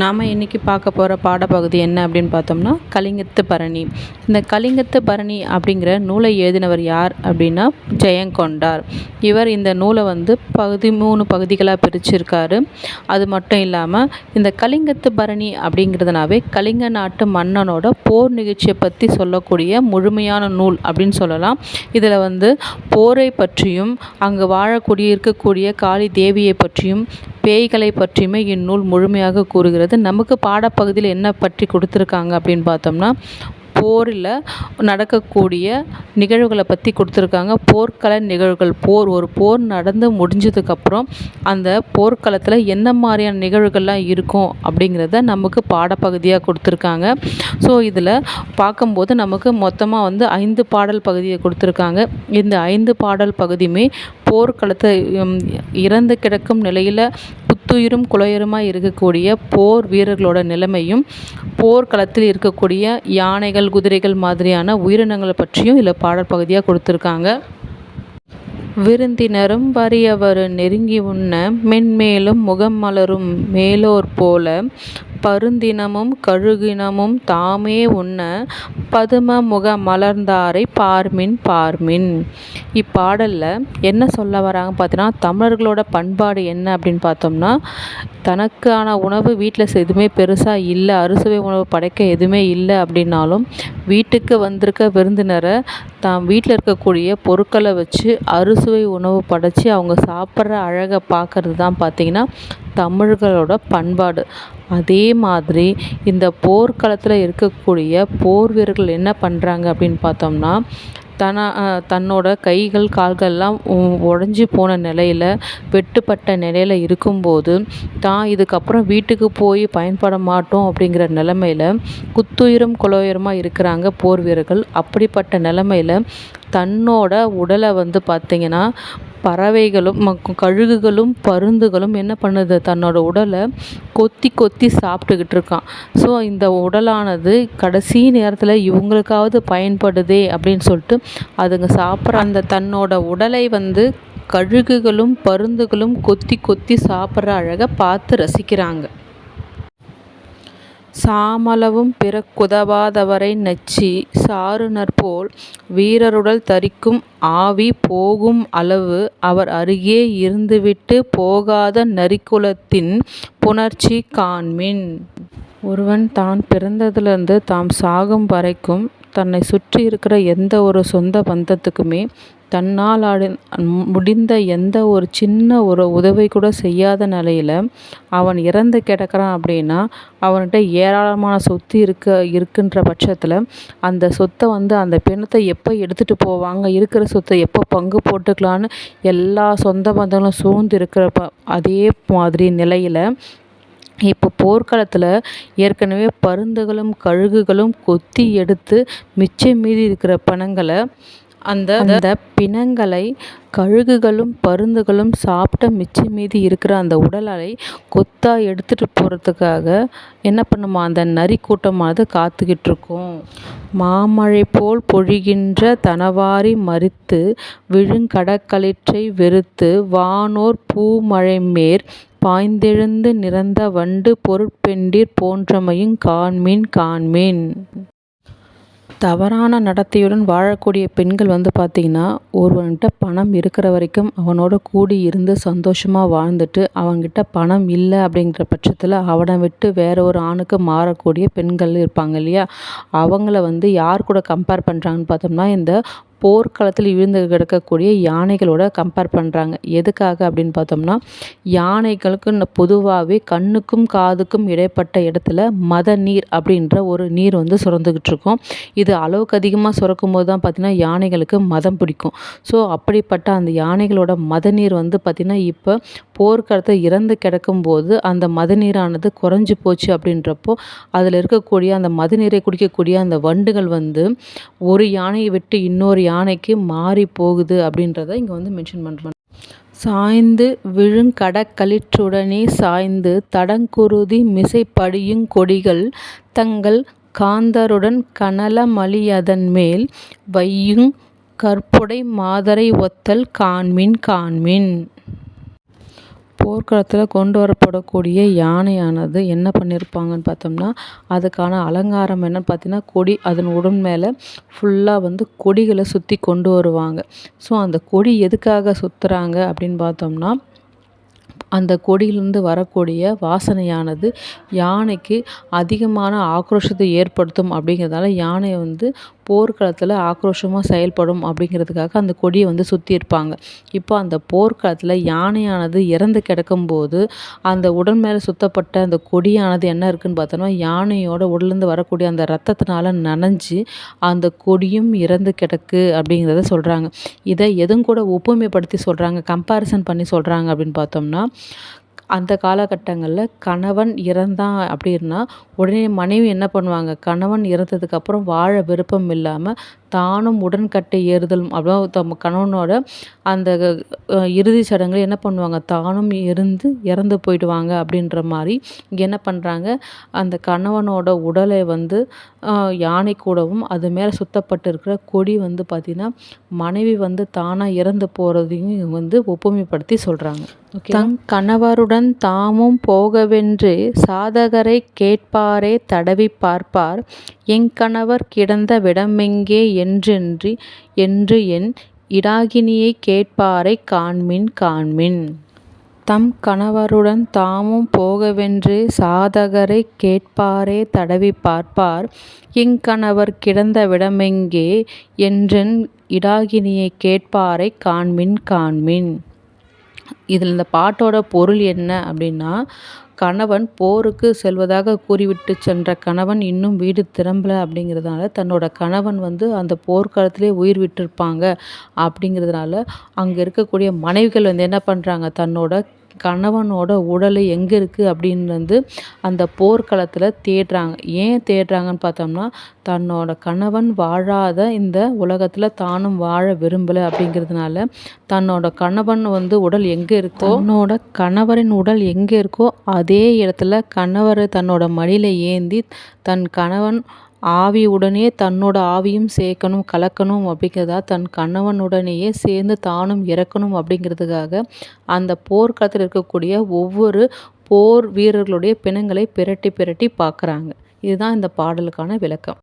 நாம் இன்றைக்கி பார்க்க போகிற பாடப்பகுதி என்ன அப்படின்னு பார்த்தோம்னா கலிங்கத்து பரணி. இந்த கலிங்கத்து பரணி அப்படிங்கிற நூலை எழுதினவர் யார் அப்படின்னா ஜெயங்கொண்டார். இவர் இந்த நூலை வந்து பகுதி மூணு பகுதிகளாக பிரிச்சிருக்காரு. அது மட்டும் இல்லாமல் இந்த கலிங்கத்து பரணி அப்படிங்கிறதுனாவே கலிங்க நாட்டு மன்னனோட போர் நிகழ்ச்சியை பற்றி சொல்லக்கூடிய முழுமையான நூல் அப்படின்னு சொல்லலாம். இதில் வந்து போரை பற்றியும் அங்கே வாழக்கூடிய இருக்கக்கூடிய காளி தேவியை பற்றியும் பேய்களை பற்றியுமே இந்நூல் முழுமையாக கூறுகிறது. நமக்கு பாடப்பகுதியில் என்ன பற்றி கொடுத்துருக்காங்க அப்படின்னு பார்த்தோம்னா போரில் நடக்கக்கூடிய நிகழ்வுகளை பற்றி கொடுத்துருக்காங்க. போர்க்கள நிகழ்வுகள் போர். ஒரு போர் நடந்து முடிஞ்சதுக்கப்புறம் அந்த போர்க்களத்தில் என்ன மாதிரியான நிகழ்வுகள்லாம் இருக்கும் அப்படிங்கிறத நமக்கு பாடப்பகுதியாக கொடுத்துருக்காங்க. ஸோ இதில் பார்க்கும்போது நமக்கு மொத்தமாக வந்து ஐந்து பாடல் பகுதியை கொடுத்துருக்காங்க. இந்த ஐந்து பாடல் பகுதியுமே போர்க்களத்தை இறந்து கிடக்கும் நிலையில் புத்துயிரும் குலையுருமாக இருக்கக்கூடிய போர் வீரர்களோட நிலைமையும் போர்க்களத்தில் இருக்கக்கூடிய யானைகள் குதிரைகள் மாதிரியான உயிரினங்களை பற்றியும் இதில் பாடல் பகுதியாக கொடுத்துருக்காங்க. விருந்தினரும் வறியவரும் நெருங்கி உண்ண மென்மேலும் முகம் மலரும் மேலோர் போல பருந்தினமும் கழுகினமும் தாமே உண்ண பதும முக மலர்ந்தாரை பார்மின் பார்மின். இப்பாடலில் என்ன சொல்ல வராங்க பார்த்தீங்கன்னா தமிழர்களோட பண்பாடு என்ன அப்படின்னு பார்த்தோம்னா தனக்கான உணவு வீட்டில் எதுவுமே பெருசாக இல்லை அறுசுவை உணவு படைக்க எதுவுமே இல்லை அப்படின்னாலும் வீட்டுக்கு வந்திருக்க விருந்தினரை தான் வீட்டில் இருக்கக்கூடிய பொருட்களை வச்சு அறுசுவை உணவு படைச்சி அவங்க சாப்பிட்ற அழகை பார்க்கறது தான் பார்த்திங்கன்னா தமிழர்களோட பண்பாடு. அதே மாதிரி இந்த போர்க்களத்தில் இருக்கக்கூடிய போர் வீரர்கள் என்ன பண்ணுறாங்க அப்படின்னு பார்த்தோம்னா தன தன்னோட கைகள் கால்கள்லாம் உடஞ்சி போன நிலையில் வெட்டுப்பட்ட நிலையில் இருக்கும்போது தான் இதுக்கப்புறம் வீட்டுக்கு போய் பயன்பட மாட்டோம் அப்படிங்கிற நிலமையில் குத்துயிரும் குலோயரமாக இருக்கிறாங்க போர் வீரர்கள். அப்படிப்பட்ட நிலமையில தன்னோட உடலை வந்து பார்த்திங்கன்னா பறவைகளும் கழுகுகளும் பருந்துகளும் என்ன பண்ணுது? தன்னோட உடலை கொத்தி கொத்தி சாப்பிட்டுக்கிட்டு இருக்கான். ஸோ இந்த உடலானது கடைசி நேரத்தில் இவங்களுக்காவது பயன்படுதே அப்படின்னு சொல்லிட்டு அதுங்க சாப்பிட்ற அந்த தன்னோட உடலை வந்து கழுகுகளும் பருந்துகளும் கொத்தி கொத்தி சாப்பிட்ற அழகை பார்த்து ரசிக்கிறாங்க. சாமளவும் பிறக்குதவாதவரை நச்சி சாறுநர்போல் வீரருடல் தரிக்கும் ஆவி போகும் அளவு அவர் அருகே இருந்துவிட்டு போகாத நரிக்குலத்தின் புணர்ச்சி காண்மின். ஒருவன் தான் பிறந்ததிலிருந்து தாம் சாகும் வரைக்கும் தன்னை சுற்றி இருக்கிற எந்த ஒரு சொந்த பந்தத்துக்குமே தன்னால் முடிந்த எந்த ஒரு சின்ன ஒரு உதவி கூட செய்யாத நிலையில் அவன் இறந்து கிடக்கிறான் அப்படின்னா அவன்கிட்ட ஏராளமான சொத்து இருக்க இருக்குன்ற பட்சத்தில் அந்த சொத்தை வந்து அந்த பிணத்தை எப்போ எடுத்துகிட்டு போவாங்க? இருக்கிற சொத்தை எப்போ பங்கு போட்டுக்கலான்னு எல்லா சொந்த பந்தங்களும் சூழ்ந்து இருக்கிறப்ப அதே மாதிரி நிலையில் இப்போ போர்க்களத்தில் ஏற்கனவே பருந்துகளும் கழுகுகளும் கொத்தி எடுத்து மிச்சம் மீதி இருக்கிற பணங்களை அந்த அந்த பிணங்களை கழுகுகளும் பருந்துகளும் சாப்பிட்ட மிச்சம் மீதி இருக்கிற அந்த உடலை கொத்தா எடுத்துகிட்டு போகிறதுக்காக என்ன பண்ணுமா? அந்த நரி கூட்டமானது காத்துக்கிட்டு இருக்கும் மாமழை போல் பொழிகின்ற தனவாரி மறித்து விழுங்கடக்களிற்றை வெறுத்து வானோர் பூமழை மேற் பாய்ந்தெழுந்து நிறந்த வண்டு பொருட்பெண்டிர் போன்றமையும் காண்மீன் காண்மீன். தவறான நடத்தையுடன் வாழக்கூடிய பெண்கள் வந்து பார்த்திங்கன்னா ஒருவன்கிட்ட பணம் இருக்கிற வரைக்கும் அவனோட கூடி இருந்து சந்தோஷமாக வாழ்ந்துட்டு அவன்கிட்ட பணம் இல்லை அப்படிங்கிற பட்சத்தில் அவனை விட்டு வேற ஒரு ஆணுக்கு மாறக்கூடிய பெண்கள் இருப்பாங்க இல்லையா? அவங்கள வந்து யார் கூட கம்பேர் பண்ணுறாங்கன்னு பார்த்தோம்னா இந்த போர்க்களத்தில் இழுந்து கிடக்கக்கூடிய யானைகளோட கம்பேர் பண்ணுறாங்க எதுக்காக அப்படின்னு பார்த்தோம்னா யானைகளுக்கு பொதுவாகவே கண்ணுக்கும் காதுக்கும் இடைப்பட்ட இடத்துல மத நீர் அப்படின்ற ஒரு நீர் வந்து சுரந்துக்கிட்டு இருக்கும். இது அளவுக்கு அதிகமாக சுரக்கும் போது தான் பார்த்திங்கன்னா யானைகளுக்கு மதம் பிடிக்கும். ஸோ அப்படிப்பட்ட அந்த யானைகளோட மத நீர் வந்து பார்த்திங்கன்னா இப்போ போர்க்களத்தை இறந்து கிடக்கும்போது அந்த மத நீரானது குறைஞ்சி போச்சு அப்படின்றப்போ அதில் இருக்கக்கூடிய அந்த மத நீரை குடிக்கக்கூடிய அந்த வண்டுகள் வந்து ஒரு யானையை விட்டு இன்னொரு யானைக்கு மாறி போகுது அப்படின்றத இங்கே வந்து மென்ஷன் பண்ணுறாங்க சாய்ந்து விழுங்கடக்களிற்றுடனே சாய்ந்து தடங்குருதி மிசைப்படியுங் கொடிகள் தங்கள் காந்தருடன் கனலமளியதன் மேல் வையுங் கற்புடை மாதரை ஒத்தல் காண்மின் காண்மின். போர்க்களத்தில் கொண்டு வரப்படக்கூடிய யானையானது என்ன பண்ணியிருப்பாங்கன்னு பார்த்தோம்னா அதுக்கான அலங்காரம் என்னன்னு பார்த்தீங்கன்னா கொடி அதன் உடல் மேலே ஃபுல்லாக வந்து கொடிகளை சுற்றி கொண்டு வருவாங்க. ஸோ அந்த கொடி எதுக்காக சுற்றுறாங்க அப்படின்னு பார்த்தோம்னா அந்த கொடியிலேருந்து வரக்கூடிய வாசனையானது யானைக்கு அதிகமான ஆக்ரோஷத்தை ஏற்படுத்தும் அப்படிங்கிறதால யானையை வந்து போர்க்களத்தில் ஆக்ரோஷமாக செயல்படும் அப்படிங்கிறதுக்காக அந்த கொடியை வந்து சுற்றி இருப்பாங்க இப்போ அந்த போர்க்களத்தில் யானையானது இறந்து கிடக்கும்போது அந்த உடல் மேலே சுத்தப்பட்ட அந்த கொடியானது என்ன இருக்குன்னு பார்த்தோன்னா யானையோட உடலேருந்து வரக்கூடிய அந்த ரத்தத்தினால நனைஞ்சு அந்த கொடியும் இறந்து கிடக்கு அப்படிங்கிறத சொல்கிறாங்க இதை எதுவும் கூட ஒப்புமைப்படுத்தி சொல்கிறாங்க கம்பேரிசன் பண்ணி சொல்கிறாங்க அப்படின்னு பார்த்தோம்னா அந்த காலகட்டங்களில் கணவன் இறந்தான் அப்படின்னா உடனே மனைவி என்ன பண்ணுவாங்க? கணவன் இறந்ததுக்கப்புறம் வாழ விருப்பம் இல்லாமல் தானும் உடன்கட்டை ஏறுதல் அப்புறம் தம் கணவனோட அந்த இறுதி சடங்கில் என்ன பண்ணுவாங்க? தானும் இருந்து இறந்து போயிடுவாங்க அப்படின்ற மாதிரி இங்கே என்ன பண்ணுறாங்க அந்த கணவனோட உடலை வந்து யானை கூடவும் அது மேலே சுத்தப்பட்டு இருக்கிற கொடி வந்து பார்த்திங்கன்னா மனைவி வந்து தானாக இறந்து போகிறதையும் வந்து ஒப்புமைப்படுத்தி சொல்கிறாங்க தங் கணவருடன் தாமும் போகவென்று சாதகரை கேட்பாரே தடவி பார்ப்பார். எங்கணவர் கிடந்த விடமெங்கே என்றென்றி என்று என் இடாகினியைக் கேட்பாரைக் காண்மின் காண்மின். தம் கணவருடன் தாமும் போகவென்று சாதகரைக் கேட்பாரே தடவிப் பார்ப்பார் இங்கணவர் கிடந்த விடமெங்கே என்றென் இடாகினியைக் கேட்பாரைக் காண்மின் காண்மின். இதில் இந்த பாட்டோட பொருள் என்ன அப்படின்னா கணவன் போருக்கு செல்வதாக கூறிவிட்டு சென்ற கணவன் இன்னும் வீடு திரும்பல அப்படிங்கிறதுனால தன்னோட கணவன் வந்து அந்த போர்க்காலத்திலே உயிர் விட்டிருப்பாங்க அப்படிங்கிறதுனால அங்கே இருக்கக்கூடிய மனைவிகள் வந்து என்ன பண்ணுறாங்க தன்னோட கணவனோட உடல் எங்கே இருக்குது அப்படின்னு வந்து அந்த போர்க்களத்தில் தேடுறாங்க. ஏன் தேடுறாங்கன்னு பார்த்தோம்னா தன்னோட கணவன் வாழாத இந்த உலகத்தில் தானும் வாழ விரும்பலை அப்படிங்கிறதுனால தன்னோட கணவன் வந்து உடல் எங்கே இருக்கோ தன்னோட கணவரின் உடல் எங்கே இருக்கோ அதே இடத்துல கணவர் தன்னோட மடியில் ஏந்தி தன் கணவன் ஆவியுடனே தன்னோட ஆவியும் சேர்க்கணும் கலக்கணும் அப்படிங்கிறதா தன் கணவனுடனேயே சேர்ந்து தானும் இறக்கணும் அப்படிங்கிறதுக்காக அந்த போர்க்களத்தில் இருக்கக்கூடிய ஒவ்வொரு போர் வீரர்களுடைய பிணங்களை பிரட்டி பிரட்டி பார்க்குறாங்க. இதுதான் இந்த பாடலுக்கான விளக்கம்.